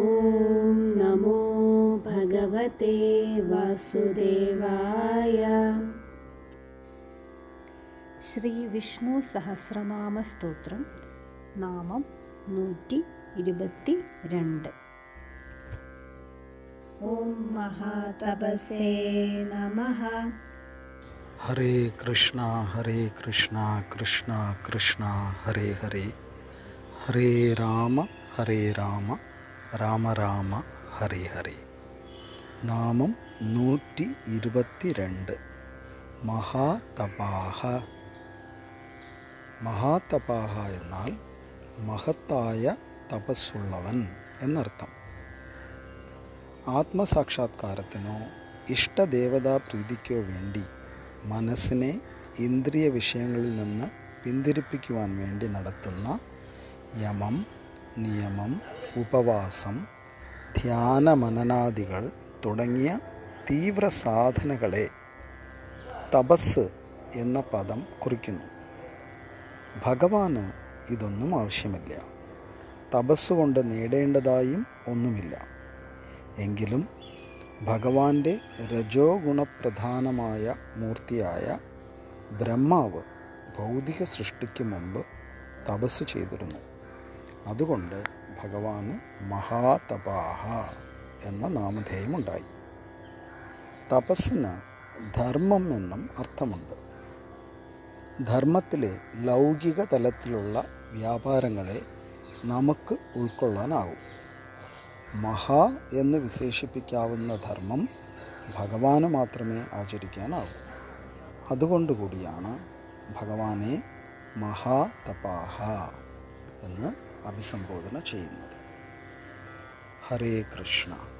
ॐ नमो भगवते वासुदेवाय ശ്രീ വിഷ്ണു സഹസ്രനാമ സ്തോത്രം നാമം നൂറ്റി ഇരുപത്തി രണ്ട് ॐ महातपसे नमः ഹരേ കൃഷ്ണ ഹരേ കൃഷ്ണ കൃഷ്ണ കൃഷ്ണ ഹരേ ഹരേ ഹരേ രാമ ഹരേ രാമ രാമ രാമ ഹരി ഹരി. നാമം നൂറ്റി ഇരുപത്തി രണ്ട് മഹാതപാഹ. മഹാതപാഹ എന്നാൽ മഹത്തായ തപസ്സുള്ളവൻ എന്നർത്ഥം. ആത്മസാക്ഷാത്കാരത്തിനോ ഇഷ്ടദേവതാ പ്രീതിക്കോ വേണ്ടി മനസ്സിനെ ഇന്ദ്രിയ വിഷയങ്ങളിൽ നിന്ന് പിന്തിരിപ്പിക്കുവാൻ വേണ്ടി നടത്തുന്ന യമം നിയമം ഉപവാസം ധ്യാനമനനാദികൾ തുടങ്ങിയ തീവ്ര സാധനകളെ തപസ് എന്ന പദം കുറിക്കുന്നു. ഭഗവാന് ഇതൊന്നും ആവശ്യമില്ല. തപസ്സുകൊണ്ട് നേടേണ്ടതായും ഒന്നുമില്ല. എങ്കിലും ഭഗവാന്റെ രജോ ഗുണപ്രധാനമായ മൂർത്തിയായ ബ്രഹ്മാവ് ഭൗതിക സൃഷ്ടിക്ക് മുമ്പ് തപസ് ചെയ്തിരുന്നു. അതുകൊണ്ട് ഭഗവാന് മഹാതപാഹ എന്ന നാമധേയമുണ്ടായി. തപസ്സിന് ധർമ്മം എന്നും അർത്ഥമുണ്ട്. ധർമ്മത്തിലെ ലൗകിക തലത്തിലുള്ള വ്യാപാരങ്ങളെ നമുക്ക് ഉൾക്കൊള്ളാനാവും. മഹാ എന്ന് വിശേഷിപ്പിക്കാവുന്ന ധർമ്മം ഭഗവാന് മാത്രമേ ആചരിക്കാനാവൂ. അതുകൊണ്ടുകൂടിയാണ് ഭഗവാനെ മഹാതപാഹ എന്ന് അഭിസംബോധന ചെയ്യുന്നത്. ഹരേ കൃഷ്ണ.